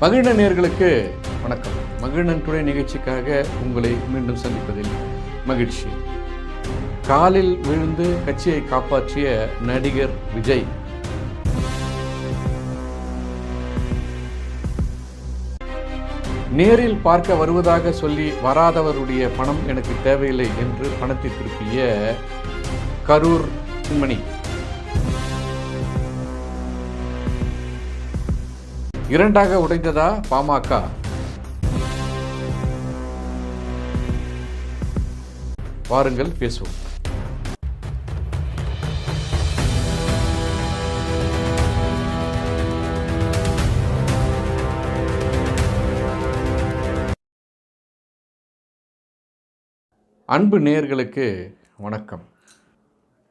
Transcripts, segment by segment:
மகிழ்நன் நேர்களுக்கு வணக்கம். மகிழ்நன் துணை நிகழ்ச்சிக்காக உங்களை மீண்டும் சந்திப்பதில் மகிழ்ச்சி. காலில் விழுந்து கட்சியை காப்பாற்றிய நடிகர் விஜய். நேரில் பார்க்க வருவதாக சொல்லி வராதவருடைய பணம் எனக்கு தேவையில்லை என்று பணத்தை திருப்பிய கரூர் சிம்மணி இரண்டாக உடைந்ததா பாமக? வாருங்கள் பேசுவோம். அன்பு நேயர்களுக்கு வணக்கம்.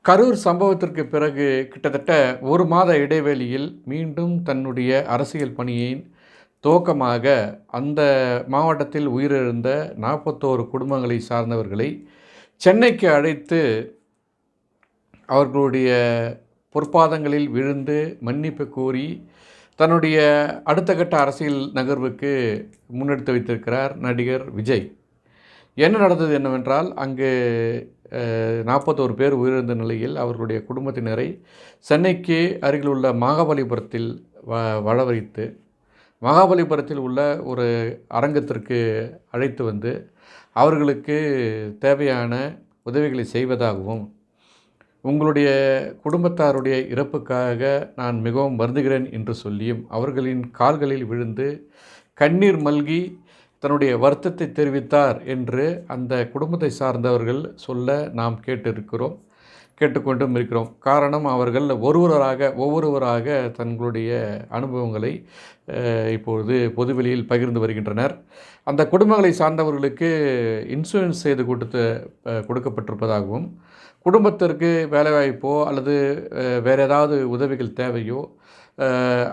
கரூர் சம்பவத்திற்கு பிறகு கிட்டத்தட்ட ஒரு மாத இடைவெளியில் மீண்டும் தன்னுடைய அரசியல் பணியின் துவக்கமாக அந்த மாவட்டத்தில் உயிரிழந்த நாற்பத்தோரு குடும்பங்களை சார்ந்தவர்களை சென்னைக்கு அழைத்து அவர்களுடைய பொற்பாதங்களில் விழுந்து மன்னிப்பு கூறி தன்னுடைய அடுத்த கட்ட அரசியல் நகர்வுக்கு முன்னெடுத்து வைத்திருக்கிறார் நடிகர் விஜய். என்ன நடந்தது என்னவென்றால் அங்கு நாற்பத்தோரு பேர் உயிரிழந்த நிலையில் அவர்களுடைய குடும்பத்தினரை சென்னைக்கு அருகில் உள்ள மகாபலிபுரத்தில் வ வளவழித்து மகாபலிபுரத்தில் உள்ள ஒரு அரங்கத்திற்கு அழைத்து வந்து அவர்களுக்கு தேவையான உதவிகளை செய்வதாகவும் உங்களுடைய குடும்பத்தாருடைய இறப்புக்காக நான் மிகவும் வருந்துகிறேன் என்று சொல்லியும் அவர்களின் கால்களில் விழுந்து கண்ணீர் மல்கி தன்னுடைய வருத்தத்தை தெரிவித்தார் என்று அந்த குடும்பத்தை சார்ந்தவர்கள் சொல்ல நாம் கேட்டிருக்கிறோம் கேட்டுக்கொண்டும் இருக்கிறோம். காரணம் அவர்கள் ஒருவராக ஒவ்வொருவராக தங்களுடைய அனுபவங்களை இப்பொழுது பொதுவெளியில் பகிர்ந்து வருகின்றனர். அந்த குடும்பங்களை சார்ந்தவர்களுக்கு இன்சூரன்ஸ் செய்து கொடுத்து கொடுக்கப்பட்டிருப்பதாகவும் குடும்பத்திற்கு வேலைவாய்ப்போ அல்லது வேறு ஏதாவது உதவிகள் தேவையோ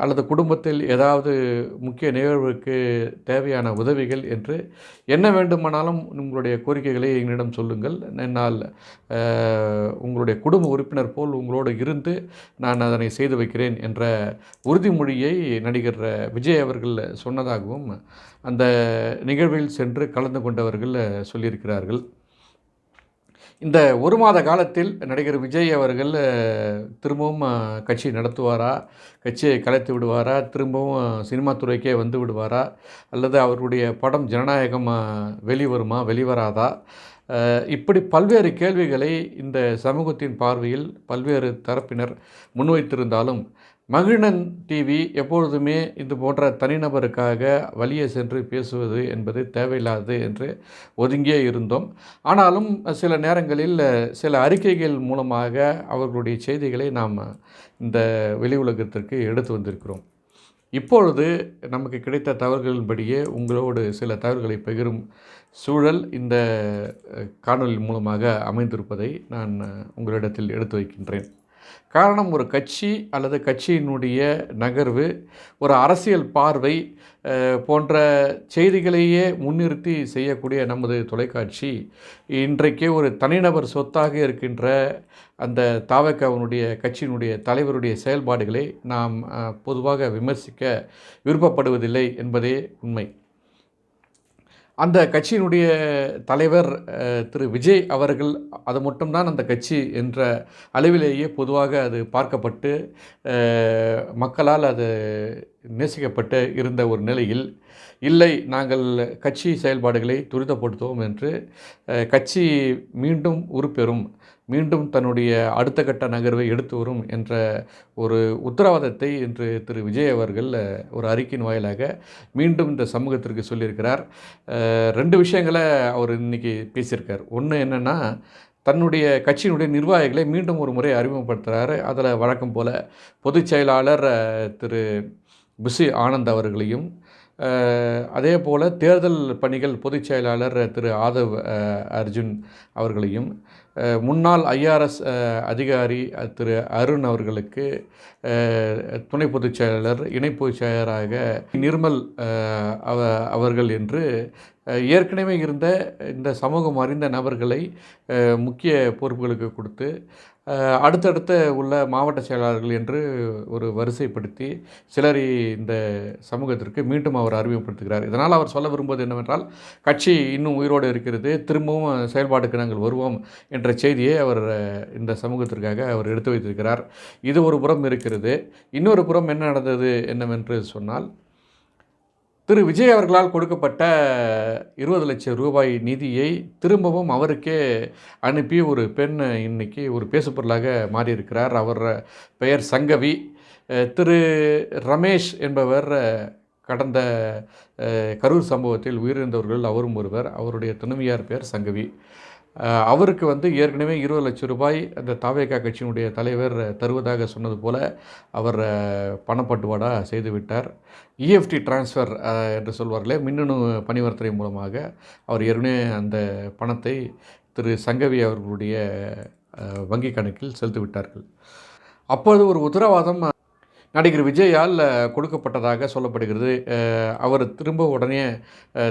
அல்லது குடும்பத்தில் ஏதாவது முக்கிய நிகழ்வுக்கு தேவையான உதவிகள் என்று என்ன வேண்டுமானாலும் உங்களுடைய கோரிக்கைகளை எங்களிடம் சொல்லுங்கள். என்னால் உங்களுடைய குடும்ப உறுப்பினர் போல் உங்களோடு இருந்து நான் அதனை செய்து வைக்கிறேன் என்ற உறுதிமொழியை நடிகர் விஜய் அவர்கள் சொன்னதாகவும் அந்த நிகழ்வில் சென்று கலந்து கொண்டவர்கள் சொல்லியிருக்கிறார்கள். இந்த ஒரு மாத காலத்தில் நடிகர் விஜய் அவர்கள் திரும்பவும் கட்சி நடத்துவாரா? கட்சியை கலைத்து விடுவாரா? திரும்பவும் சினிமா துறைக்கே வந்து விடுவாரா? அல்லது அவருடைய படம் ஜனநாயகம் வெளிவருமா? வெளிவராதா? இப்படி பல்வேறு கேள்விகளை இந்த சமூகத்தின் பார்வையில் பல்வேறு தரப்பினர் முன்வைத்திருந்தாலும் மகிழன் டிவி எப்பொழுதுமே இது போன்ற தனிநபருக்காக வழியே சென்று பேசுவது என்பது தேவையில்லாது என்று ஒதுங்கியே இருந்தோம். ஆனாலும் சில நேரங்களில் சில அறிக்கைகள் மூலமாக அவர்களுடைய செய்திகளை நாம் இந்த வெளி உலகத்திற்கு எடுத்து வந்திருக்கிறோம். இப்பொழுது நமக்கு கிடைத்த தவறுகளின்படியே உங்களோடு சில தவறுகளை பகிரும் சூழல் இந்த காணொலி மூலமாக அமைந்திருப்பதை நான் உங்களிடத்தில் எடுத்து வைக்கின்றேன். காரணம் ஒரு கட்சி அல்லது கட்சியினுடைய நகர்வு ஒரு அரசியல் பார்வை போன்ற செய்திகளையே முன்னிறுத்தி செய்யக்கூடிய நமது தொலைக்காட்சி இன்றைக்கே ஒரு தனிநபர் சொத்தாக இருக்கின்ற அந்த தாவக்காவனுடைய கட்சியினுடைய தலைவருடைய செயல்பாடுகளை நாம் பொதுவாக விமர்சிக்க விருப்பப்படுவதில்லை என்பதே உண்மை. அந்த கட்சியினுடைய தலைவர் திரு விஜய் அவர்கள் அது மட்டும்தான் அந்த கட்சி என்ற அளவிலேயே பொதுவாக அது பார்க்கப்பட்டு மக்களால் அது நேசிக்கப்பட்டு இருந்த ஒரு நிலையில் இல்லை நாங்கள் கட்சி செயல்பாடுகளை துரிதப்படுத்துவோம் என்று கட்சி மீண்டும் உருப்பெறும். மீண்டும் தன்னுடைய அடுத்த கட்ட நகர்வை எடுத்து வரும் என்ற ஒரு உத்தரவாதத்தை இன்று திரு விஜய் அவர்கள் ஒரு அறிக்கையின் வாயிலாக மீண்டும் இந்த சமூகத்திற்கு சொல்லியிருக்கிறார். ரெண்டு விஷயங்களை அவர் இன்றைக்கி பேசியிருக்கார். ஒன்று என்னென்னா தன்னுடைய கட்சியினுடைய நிர்வாகிகளை மீண்டும் ஒரு முறை அறிமுகப்படுத்துகிறாரு அதில் வழக்கம் போல் பொதுச் செயலாளர் திரு பிசி ஆனந்த் அவர்களையும் அதே போல் தேர்தல் பணிகள் பொதுச் செயலாளர் திரு ஆதவ் அர்ஜுன் அவர்களையும் முன்னாள் ஐஆர்எஸ் அதிகாரி திரு அருண் அவர்களுக்கு துணை பொதுச் செயலாளர் இணை பொதுச் செயலராக நிர்மல் அவ அவர்கள் என்று ஏற்கனவே இருந்த இந்த சமூகம் அறிந்த நபர்களை முக்கிய பொறுப்புகளுக்கு கொடுத்து அடுத்தடுத்த உள்ள மாவட்ட செயலாளர்கள் என்று ஒரு வரிசைப்படுத்தி சிலரை இந்த சமூகத்திற்கு மீண்டும் அவர் அறிமுகப்படுத்துகிறார். இதனால் அவர் சொல்ல விரும்புவது என்னவென்றால் கட்சி இன்னும் உயிரோடு இருக்கிறது திரும்பவும் செயல்பாட்டுக்கு நாங்கள் வருவோம் என்ற செய்தியை அவர் இந்த சமூகத்திற்காக அவர் எடுத்து வைத்திருக்கிறார். இது ஒரு புறம் இருக்கிறது. இன்னொரு புறம் என்ன நடந்தது என்னவென்று சொன்னால் திரு விஜய் அவர்களால் கொடுக்கப்பட்ட இருபது லட்சம் ரூபாய் நிதியை திரும்பவும் அவருக்கே அனுப்பி ஒரு பெண் இன்னைக்கு ஒரு பேசுபொருளாக மாறியிருக்கிறார். அவர் பெயர் சங்கவி. திரு ரமேஷ் என்பவர் கடந்த கரூர் சம்பவத்தில் உயிரிழந்தவர்கள் அவரும் ஒருவர். அவருடைய துணைவியார் பெயர் சங்கவி. அவருக்கு வந்து ஏற்கனவே இருபது லட்சம் ரூபாய் அந்த தாவேகா கட்சியினுடைய தலைவர் தருவதாக சொன்னது போல அவர் அஹ், பணப்பட்டுவாடா செய்துவிட்டார் இஎஃப்டி டிரான்ஸ்ஃபர் என்று சொல்வார்களே மின்னணு பரிவர்த்தனை மூலமாக அவர் ஏற்கனவே அந்த பணத்தை திரு சங்கவி அவர்களுடைய வங்கி கணக்கில் செலுத்திவிட்டார்கள் அப்போது ஒரு உத்தரவாதம் நடிகர் விஜயால் கொடுக்கப்பட்டதாக சொல்லப்படுகிறது. அவர் திரும்ப உடனே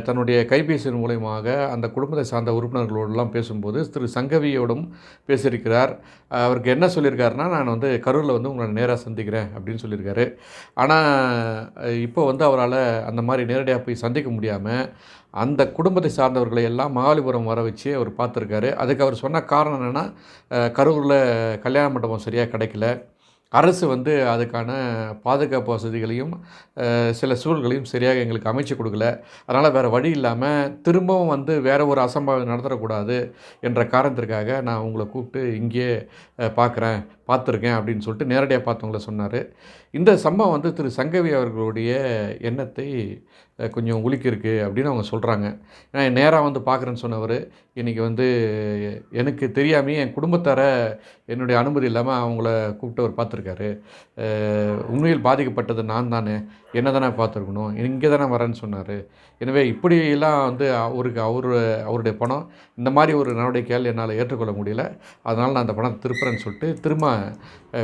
தன்னுடைய கைபேசியின் மூலயமாக அந்த குடும்பத்தை சார்ந்த உறுப்பினர்களோடெல்லாம் பேசும்போது திரு சங்கவியோடும் பேசியிருக்கிறார். அவருக்கு என்ன சொல்லியிருக்காருன்னா நான் வந்து கரூரில் வந்து உங்களை நேராக சந்திக்கிறேன் அப்படின்னு சொல்லியிருக்காரு. ஆனால் இப்போ வந்து அவரால் அந்த மாதிரி நேரடியாக போய் சந்திக்க முடியாமல் அந்த குடும்பத்தை சார்ந்தவர்களை எல்லாம் மகாலிபுரம் வர வச்சு அவர் பார்த்துருக்காரு. அதுக்கு அவர் சொன்ன காரணம் என்னென்னா கரூரில் கல்யாண மண்டபம் சரியாக கிடைக்கல. அரசு வந்து அதுக்கான பாதுகாப்பு வசதிகளையும் சில சூழல்களையும் சரியாக எங்களுக்கு அமைச்சு கொடுக்கல. அதனால் வேறு வழி இல்லாமல் திரும்பவும் வந்து வேறு ஒரு அசம்பாவிதம் நடத்தக்கூடாது என்ற காரணத்திற்காக நான் உங்களை கூப்பிட்டு இங்கேயே பார்க்குறேன் பார்த்துருக்கேன் அப்படின்னு சொல்லிட்டு நேரடியாக பார்த்தவங்கள சொன்னார். இந்த சம்பவம் வந்து திரு சங்கவி அவர்களுடைய எண்ணத்தை கொஞ்சம் உலுக்கியிருக்கு அப்படின்னு அவங்க சொல்கிறாங்க ஏன்னா நேராக வந்து பார்க்குறேன்னு சொன்னவர். இன்றைக்கி வந்து எனக்கு தெரியாமே என் குடும்பத்தார என்னுடைய அனுமதி இல்லாமல் அவங்கள கூப்பிட்டு அவர் பார்த்துருக்காரு. உண்மையில் பாதிக்கப்பட்டது நான் தானே. என்ன தானே பார்த்துருக்கணும்? இங்கே தானே வரேன்னு சொன்னார். எனவே இப்படியெல்லாம் வந்து அவருக்கு அவர் அவருடைய பணம் இந்த மாதிரி ஒரு நடவடிக்கையால் என்னால் ஏற்றுக்கொள்ள முடியல. அதனால் நான் அந்த பணத்தை திருப்புறேன்னு சொல்லிட்டு திரும்ப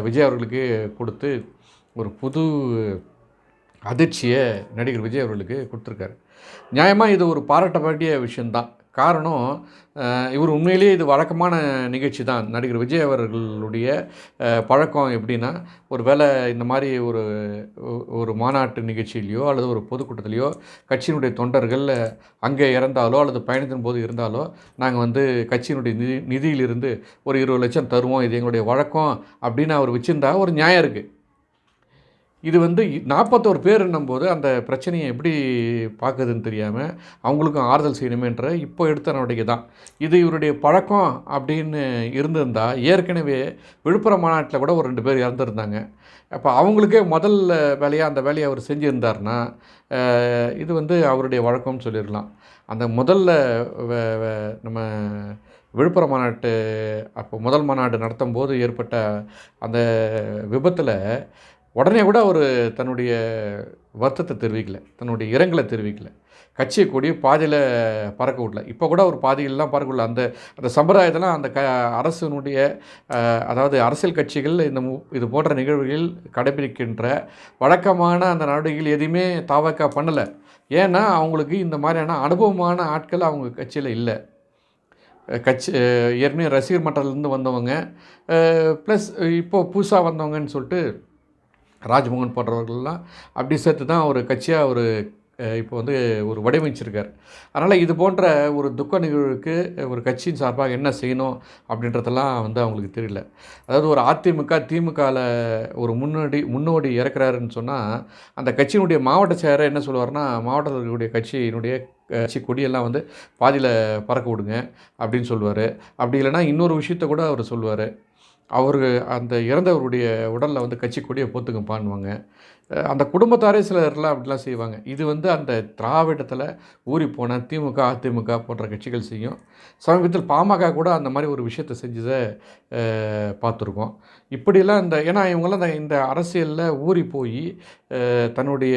விஜய் அவர்களுக்கு கொடுத்து ஒரு புது அதிர்ச்சியை நடிகர் விஜய் அவர்களுக்கு கொடுத்துருக்காரு. நியாயமாக இது ஒரு பாராட்ட வேண்டிய விஷயந்தான் காரணம் இவர் உண்மையிலேயே இது வழக்கமான நிகழ்ச்சி தான். நடிகர் விஜய் அவர்களுடைய பழக்கம் எப்படின்னா ஒரு வேலை இந்த மாதிரி ஒரு ஒரு மாநாட்டு நிகழ்ச்சியிலையோ அல்லது ஒரு பொதுக்கூட்டத்திலையோ கட்சியினுடைய தொண்டர்கள் அங்கே இறந்தாலோ அல்லது பயணத்தின் போது இருந்தாலோ நாங்கள் வந்து கட்சியினுடைய நிதி நிதியிலிருந்து ஒரு இருபது லட்சம் தருவோம் இது எங்களுடைய வழக்கம் அப்படின்னு அவர் வச்சுருந்தா ஒரு நியாயம் இருக்குது இது வந்து நாற்பத்தோரு பேருன்னும் போது அந்த பிரச்சனையை எப்படி பார்க்குதுன்னு தெரியாமல் அவங்களுக்கும் ஆறுதல் செய்யணுமேன்ற இப்போ எடுத்த நடவடிக்கை தான். இது இவருடைய பழக்கம் அப்படின்னு இருந்திருந்தால் ஏற்கனவே விழுப்புரம் மாநாட்டில் கூட ஒரு ரெண்டு பேர் இறந்துருந்தாங்க. அப்போ அவங்களுக்கே முதல் வேலையாக அந்த வேலையை அவர் செஞ்சுருந்தார்னா இது வந்து அவருடைய வழக்கம்னு சொல்லிடலாம் அந்த முதல்ல நம்ம விழுப்புரம் மாநாட்டு அப்போ முதல் மாநாடு நடத்தும் போது ஏற்பட்ட அந்த விபத்தில் உடனே கூட அவர் தன்னுடைய வருத்தத்தை தெரிவிக்கல தன்னுடைய இரங்கலை தெரிவிக்கல. கட்சியை கூடிய பாதியில் பறக்க விடல. இப்போ கூட ஒரு பாதியிலலாம் பறக்க விடல. அந்த அந்த சம்பிரதாயத்தெல்லாம் அந்த க அரசினுடைய அதாவது அரசியல் கட்சிகள் இந்த மு இது போன்ற நிகழ்வுகளில் கடைபிடிக்கின்ற வழக்கமான அந்த நடவடிக்கைகள் எதுவுமே தாவக்கா பண்ணலை. ஏன்னா அவங்களுக்கு இந்த மாதிரியான அனுபவமான ஆட்கள் அவங்க கட்சியில் இல்லை. கட்சி ஏற்கனவே ரசிகர் மன்றத்துலேருந்து வந்தவங்க ப்ளஸ் இப்போது புதுசாக வந்தவங்கன்னு சொல்லிட்டு ராஜ்மோகன் போன்றவர்கள்லாம் அப்படி சேர்த்து தான் ஒரு கட்சியாக ஒரு இப்போ வந்து ஒரு வடிவமைச்சிருக்கார். அதனால் இது போன்ற ஒரு துக்க நிகழ்வுக்கு ஒரு கட்சியின் சார்பாக என்ன செய்யணும் அப்படின்றதெல்லாம் வந்து அவங்களுக்கு தெரியல. அதாவது ஒரு அதிமுக திமுகவில் ஒரு முன்னோடி முன்னோடி இறக்குறாருன்னு சொன்னால் அந்த கட்சியினுடைய மாவட்ட செயலர் என்ன சொல்லுவார்னா மாவட்டத்தில் இருக்கக்கூடிய கட்சியினுடைய கட்சி கொடியெல்லாம் வந்து பாதியில் பறக்க விடுங்க அப்படின்னு சொல்லுவார். அப்படி இல்லைன்னா இன்னொரு விஷயத்த கூட அவர் சொல்லுவார். அவர் அந்த இறந்தவருடைய உடலில் வந்து கட்சி கொடியை போத்துங்கப்பான்னுவாங்க. அந்த குடும்பத்தாரே சிலர்லாம் அப்படிலாம் செய்வாங்க. இது வந்து அந்த திராவிடத்தில் ஊறி போன திமுக அதிமுக போன்ற கட்சிகள் செய்யும். சமீபத்தில் பாமக கூட அந்த மாதிரி ஒரு விஷயத்தை செஞ்சதை பார்த்துருக்கோம். இப்படிலாம் இந்த ஏன்னா இவங்கெல்லாம் இந்த இந்த அரசியலில் ஊறி போய் தன்னுடைய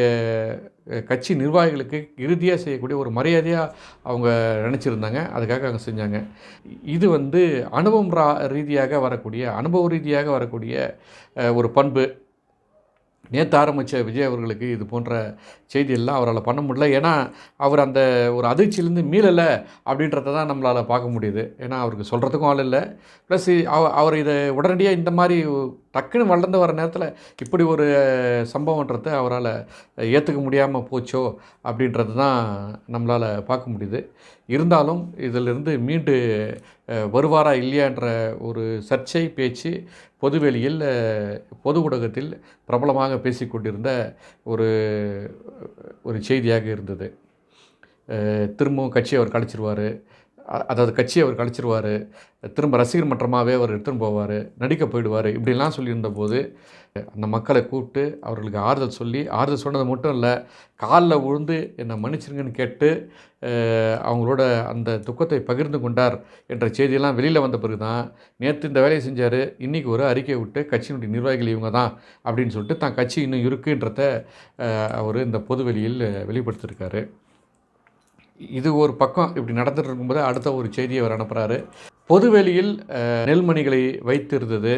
கட்சி நிர்வாகிகளுக்கு இறுதியாக செய்யக்கூடிய ஒரு மரியாதையாக அவங்க நினச்சிருந்தாங்க. அதுக்காக அவங்க செஞ்சாங்க. இது வந்து அனுபவம் ரா ரீதியாக வரக்கூடிய அனுபவ ரீதியாக வரக்கூடிய ஒரு பண்பு. நேற்று ஆரம்பித்த விஜய் அவர்களுக்கு இது போன்ற செய்தியெல்லாம் அவரால் பண்ண முடியல. ஏன்னா அவர் அந்த ஒரு அதிர்ச்சியிலேருந்து மீளலை அப்படின்றத தான் நம்மளால் பார்க்க முடியுது. ஏன்னா அவருக்கு சொல்கிறதுக்கும் ஆள் இல்லை. ப்ளஸ் அவ அவர் இதை உடனடியாக இந்த மாதிரி டக்குன்னு வளர்ந்து வர நேரத்தில் இப்படி ஒரு சம்பவன்றதை அவரால் ஏற்றுக்க முடியாமல் போச்சோ அப்படின்றது தான் நம்மளால் பார்க்க முடியுது. இருந்தாலும் இதிலிருந்து மீண்டு வருவாரா இல்லையான்ற ஒரு சர்ச்சை பேச்சு பொதுவெளியில் பொது ஊடகத்தில் பிரபலமாக பேசிக்கொண்டிருந்த ஒரு ஒரு செய்தியாக இருந்தது. திரும்பவும் கட்சி அவர் கழிச்சிருவார் அதாவது கட்சியை அவர் கழிச்சிருவார் திரும்ப ரசிகர் மன்றமாகவே அவர் எடுத்துன்னு போவார் நடிக்க போயிடுவார் இப்படிலாம் சொல்லியிருந்த போது அந்த மக்களை கூப்பிட்டு அவர்களுக்கு ஆறுதல் சொல்லி ஆறுதல் சொன்னது மட்டும் இல்லை காலில் விழுந்து என்னை மன்னிச்சிருங்கன்னு கேட்டு அவங்களோட அந்த துக்கத்தை பகிர்ந்து கொண்டார் என்ற செய்தியெல்லாம் வெளியில் வந்த பிறகு தான் நேற்று இந்த வேலையை செஞ்சார் இன்றைக்கி ஒரு அறிக்கை விட்டு கட்சியினுடைய நிர்வாகிகள் இவங்க தான் அப்படின்னு சொல்லிட்டு தான் கட்சி இன்னும் இருக்குன்றத அவர் இந்த பொதுவெளியில் வெளிப்படுத்தியிருக்காரு. இது ஒரு பக்கம் இப்படி நடந்துட்டு இருக்கும்போது அடுத்த ஒரு செய்தியை அவர் அனுப்புகிறாரு பொதுவெளியில் நெல்மணிகளை வைத்திருந்தது.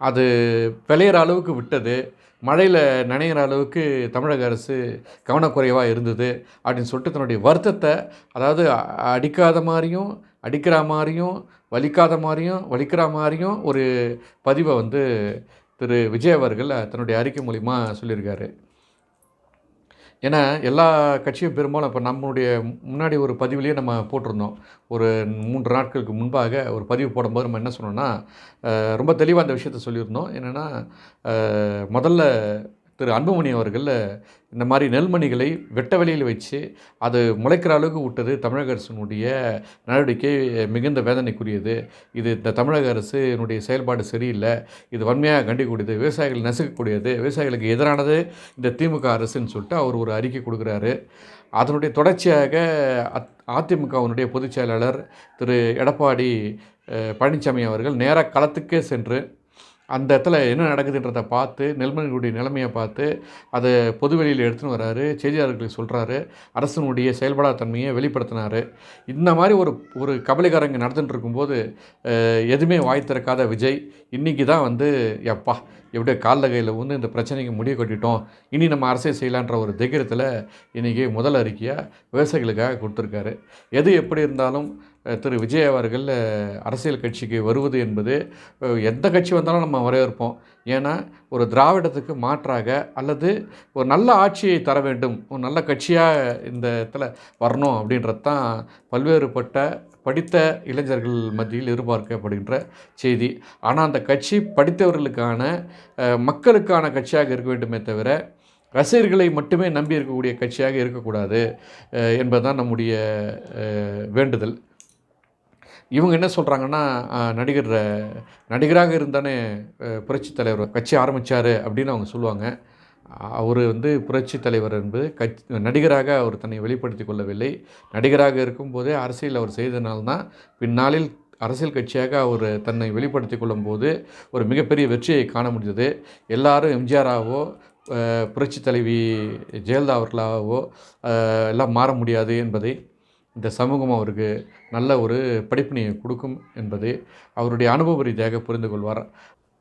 அது விளையிற அளவுக்கு விட்டது. மழையில் நினைகிற அளவுக்கு தமிழக அரசு கவனக்குறைவாக இருந்தது அப்படின்னு சொல்லிட்டு தன்னுடைய வருத்தத்தை அதாவது அடிக்காத மாதிரியும் அடிக்கிற மாதிரியும் வலிக்காத மாதிரியும் வலிக்கிற மாதிரியும் ஒரு பதிவை வந்து திரு. விஜய் அவர்கள் தன்னுடைய அறிக்கை மூலிமா சொல்லியிருக்காரு. ஏன்னா எல்லா கட்சியும் பெரும்பாலும் இப்போ நம்மளுடைய முன்னாடி ஒரு பதிவுலேயே நம்ம போட்டிருந்தோம். ஒரு மூன்று நாட்களுக்கு முன்பாக ஒரு பதிவு போடும்போது நம்ம என்ன சொன்னோம்னா ரொம்ப தெளிவாக அந்த விஷயத்த சொல்லியிருந்தோம். என்னென்னா முதல்ல திரு அன்புமணி அவர்கள் இந்த மாதிரி நெல்மணிகளை வெட்ட வெளியில் வச்சு அது முளைக்கிற அளவுக்கு விட்டது. தமிழக அரசினுடைய நடவடிக்கை மிகுந்த வேதனைக்குரியது. இது இந்த தமிழக அரசினுடைய செயல்பாடு சரியில்லை. இது வன்மையாக கண்டிக்கூடியது விவசாயிகள் நசுக்கக்கூடியது. விவசாயிகளுக்கு எதிரானது இந்த திமுக அரசுன்னு சொல்லிட்டு அவர் ஒரு அறிக்கை கொடுக்குறாரு. அதனுடைய தொடர்ச்சியாக அத் அதிமுகவினுடைய பொதுச் செயலாளர் திரு எடப்பாடி பழனிசாமி அவர்கள் நேராக களத்துக்கே சென்று அந்த இடத்துல என்ன நடக்குதுன்றதை பார்த்து நெல்மணிகளுடைய நிலைமையை பார்த்து அதை பொதுவெளியில் எடுத்துன்னு வராரு. செய்தியாளர்களுக்கு சொல்கிறாரு அரசனுடைய செயல்படாத தன்மையை வெளிப்படுத்தினார். இந்த மாதிரி ஒரு ஒரு கபலிகாரங்க நடந்துட்டு இருக்கும்போது எதுவுமே வாய் திறக்காத விஜய் இன்றைக்கி தான் வந்து எப்பா எப்படியோ காலில் கையில் வந்து இந்த பிரச்சனைக்கு முடிவு கட்டிட்டோம். இனி நம்ம அரசியல் செய்யலான்ற ஒரு தைரியத்தில் இன்றைக்கி முதல் அறிக்கையாக விவசாயிகளுக்காக கொடுத்துருக்காரு. எது எப்படி இருந்தாலும் திரு விஜய் அவர்கள் அரசியல் கட்சிக்கு வருவது என்பது எந்த கட்சி வந்தாலும் நம்ம வரவேற்போம். ஏன்னா ஒரு திராவிடத்துக்கு மாற்றாக அல்லது ஒரு நல்ல ஆட்சியை தர வேண்டும் ஒரு நல்ல கட்சியாக இந்த இடத்துல வரணும் அப்படின்றது தான் பல்வேறுபட்ட படித்த இளைஞர்கள் மத்தியில் எதிர்பார்க்கப்படுகின்ற செய்தி. ஆனால் அந்த கட்சி படித்தவர்களுக்கான மக்களுக்கான கட்சியாக இருக்க வேண்டுமே தவிர ரசிகர்களை மட்டுமே நம்பி இருக்கக்கூடிய கட்சியாக இருக்கக்கூடாது என்பதுதான் நம்முடைய வேண்டுதல். இவங்க என்ன சொல்கிறாங்கன்னா நடிகர் நடிகராக இருந்தானே புரட்சி தலைவர் கட்சி ஆரம்பித்தார் அப்படின்னு அவங்க சொல்லுவாங்க. அவர் வந்து புரட்சி தலைவர் என்பது கட்சி நடிகராக அவர் தன்னை வெளிப்படுத்தி கொள்ளவில்லை. நடிகராக இருக்கும்போதே அரசியல் அவர் செய்தனால்தான் பின்னாளில் அரசியல் கட்சியாக அவர் தன்னை வெளிப்படுத்தி கொள்ளும்போது ஒரு மிகப்பெரிய வெற்றியை காண முடிந்தது. எல்லாரும் எம்ஜிஆராகவோ புரட்சி தலைவி ஜெயலலிதா அவர்களாகவோ எல்லாம் மாற முடியாது என்பதை இந்த சமூகம் அவருக்கு நல்ல ஒரு படிப்பினையை கொடுக்கும் என்பதை அவருடைய அனுபவ ரீதியாக புரிந்து கொள்வார்.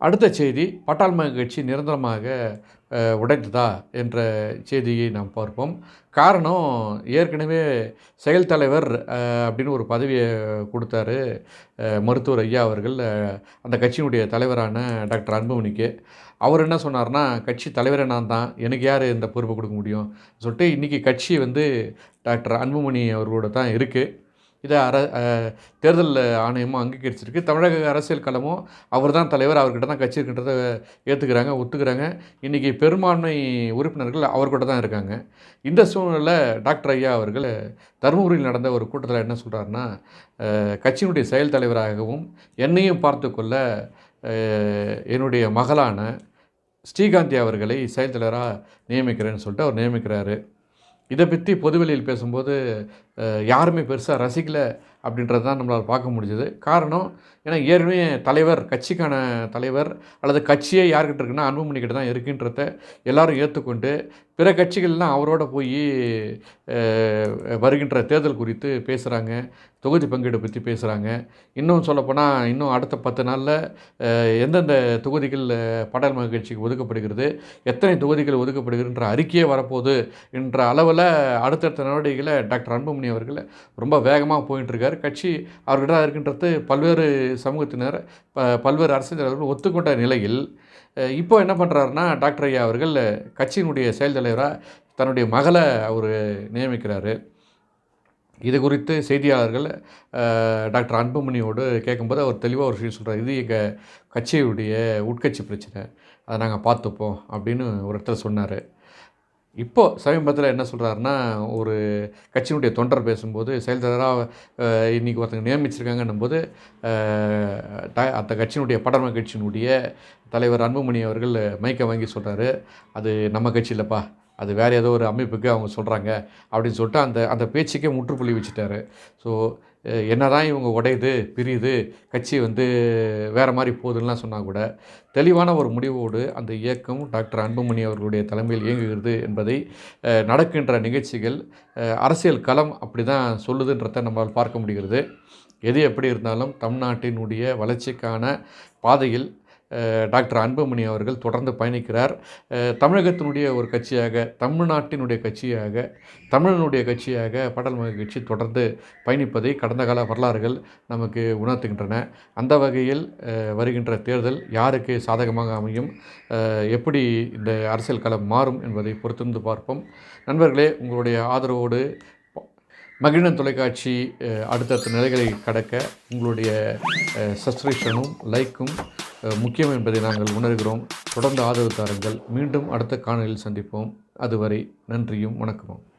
அடுத்த செய்தி பட்டாள்மக கட்சி நிரந்தரமாக உடைந்ததா என்ற செய்தியை நாம் பார்ப்போம். காரணம் ஏற்கனவே செயல் தலைவர் அப்படின்னு ஒரு பதவியை கொடுத்தாரு மருத்துவர் ஐயா அவர்கள். அந்த கட்சியினுடைய தலைவரான டாக்டர் அன்புமணிக்கு. அவர் என்ன சொன்னார்னா கட்சி தலைவரே நான் தான். எனக்கு யார் இந்த பொறுப்பை கொடுக்க முடியும்? சொல்லிட்டு இன்றைக்கி கட்சி வந்து டாக்டர் அன்புமணி அவர்களோட தான் இருக்குது இதை அர தேர்தல் ஆணையமும் அங்கீகரிச்சிருக்கு. தமிழக அரசியல் களமும் அவர் தான் தலைவர் அவர்கிட்ட தான் கட்சி இருக்கின்றத ஏற்றுக்கிறாங்க ஒத்துக்கிறாங்க. இன்றைக்கி பெரும்பான்மை உறுப்பினர்கள் அவர்கிட்ட தான் இருக்காங்க. இந்த சூழ்நிலை டாக்டர் ஐயா அவர்கள் தருமபுரியில் நடந்த ஒரு கூட்டத்தில் என்ன சொல்கிறாருன்னா கட்சியினுடைய செயல் தலைவராகவும் என்னையும் பார்த்து கொள்ள என்னுடைய மகளான ஸ்ரீகாந்தி அவர்களை செயல் தலைவராக நியமிக்கிறேன்னு சொல்லிட்டு அவர் நியமிக்கிறாரு. இதை பற்றி பொதுவெளியில் பேசும்போது யாருமே பெருசாக ரசிக்கல. அப்படின்றது தான் நம்மளால் பார்க்க முடிஞ்சது. காரணம் ஏன்னா ஏற்கனவே தலைவர் கட்சிக்கான தலைவர் அல்லது கட்சியே யார்கிட்ட இருக்குன்னா அன்புமணிக்கிட்ட தான் இருக்குன்றத எல்லாரும் ஏற்றுக்கொண்டு பிற கட்சிகள்லாம் அவரோட போய் வருகின்ற தேர்தல் குறித்து பேசுகிறாங்க தொகுதி பங்கீடு பற்றி பேசுகிறாங்க இன்னும் சொல்லப்போனால் இன்னும் அடுத்த பத்து நாளில் எந்தெந்த தொகுதிகள் பாடல் மகிழ்ச்சிக்கு ஒதுக்கப்படுகிறது எத்தனை தொகுதிகள் ஒதுக்கப்படுகிறன்ற அறிக்கையே வரப்போகுது என்ற அளவில் அடுத்தடுத்த நடவடிக்கைகளை டாக்டர் அன்புமணி அவர்கள் ரொம்ப வேகமாக போயிட்டுருக்கார் கட்சி அவர்கிட்ட இருக்கின்றது பல்வேறு சமூகத்தினர் ப பல்வேறு அரசியல் தலைவர்கள் ஒத்துக்கொண்ட நிலையில் இப்போ என்ன பண்ணுறாருன்னா டாக்டர் ஐயா அவர்கள் கட்சியினுடைய செயல் தலைவராக தன்னுடைய மகளை அவர் நியமிக்கிறாரு. இது குறித்து செய்தியாளர்கள் டாக்டர் அன்புமணியோடு கேட்கும்போது அவர் தெளிவாக ஒரு விஷயம் சொல்கிறார் இது எங்கள் கட்சியுடைய உட்கட்சி பிரச்சனை. அதை நாங்கள் பார்த்துப்போம் அப்படின்னு ஒரு இடத்துல சொன்னார். இப்போது சமீபத்தில் என்ன சொல்கிறாருன்னா ஒரு கட்சியினுடைய தொண்டர் பேசும்போது செயல்தலைவராக இன்றைக்கி ஒருத்தங்க நியமிச்சிருக்காங்கன்னும் போது அந்த கட்சியினுடைய படர்ம கட்சியினுடைய தலைவர் அன்புமணி அவர்கள் மைக்கை வாங்கி சொல்கிறாரு அது நம்ம கட்சி இல்லைப்பா. அது வேறு ஏதோ ஒரு அமைப்புக்கு அவங்க சொல்கிறாங்க அப்படின்னு சொல்லிட்டு அந்த அந்த பேச்சுக்கே முற்றுப்புள்ளி வச்சுட்டாரு. ஸோ என்ன தான் இவங்க உடையுது பிரியுது கட்சி வந்து வேறு மாதிரி போகுதுன்னெலாம் சொன்னால் கூட தெளிவான ஒரு முடிவோடு அந்த இயக்கம் டாக்டர் அன்புமணி அவர்களுடைய தலைமையில் இயங்குகிறது என்பதை நடக்கின்ற நிகழ்ச்சிகள் அரசியல் களம் அப்படி தான் சொல்லுதுன்றதை நம்மளால் பார்க்க முடிகிறது. எது எப்படி இருந்தாலும் தமிழ்நாட்டினுடைய வளர்ச்சிக்கான பாதையில் டாக்டர் அன்புமணி அவர்கள் தொடர்ந்து பயணிக்கிறார். தமிழகத்தினுடைய ஒரு கட்சியாக தமிழ்நாட்டினுடைய கட்சியாக தமிழனுடைய கட்சியாக பாடல் கட்சி தொடர்ந்து பயணிப்பதை கடந்த கால வரலாறுகள் நமக்கு உணர்த்துகின்றன. அந்த வகையில் வருகின்ற தேர்தல் யாருக்கு சாதகமாக அமையும்? எப்படி இந்த அரசியல் களம் மாறும் என்பதை பொறுத்திருந்து பார்ப்போம். நண்பர்களே உங்களுடைய ஆதரவோடு மகிழன் தொலைக்காட்சி அடுத்தடுத்த நிலைகளை கடக்க உங்களுடைய சப்ஸ்கிரிப்ஷனும் லைக்கும் முக்கியம் என்பதை நாங்கள் உணர்கிறோம். தொடர்ந்து ஆதரவு தாருங்கள். மீண்டும் அடுத்த காணொலியில் சந்திப்போம். அதுவரை நன்றியும் வணக்கமும்.